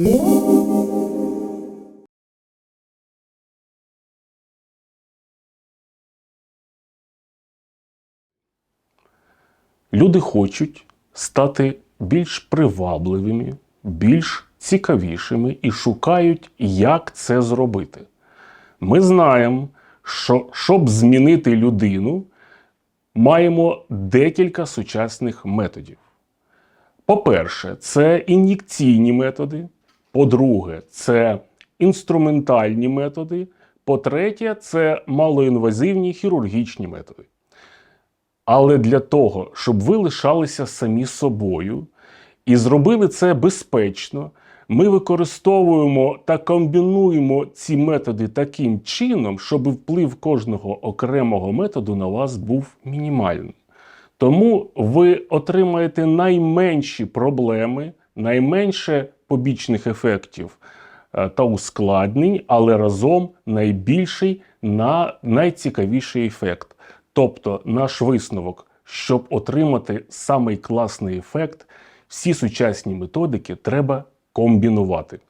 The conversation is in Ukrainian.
Люди хочуть стати більш привабливими, більш цікавішими і шукають, як це зробити. Ми знаємо, що щоб змінити людину, маємо декілька сучасних методів. По-перше, це ін'єкційні методи. По-друге, це інструментальні методи. По-третє, це малоінвазивні хірургічні методи. Але для того, щоб ви лишалися самі собою і зробили це безпечно, ми використовуємо та комбінуємо ці методи таким чином, щоб вплив кожного окремого методу на вас був мінімальним. Тому ви отримаєте найменші проблеми, найменше побічних ефектів е, та ускладнень, але разом найбільший на найцікавіший ефект. Тобто, наш висновок, щоб отримати самий класний ефект, всі сучасні методики треба комбінувати.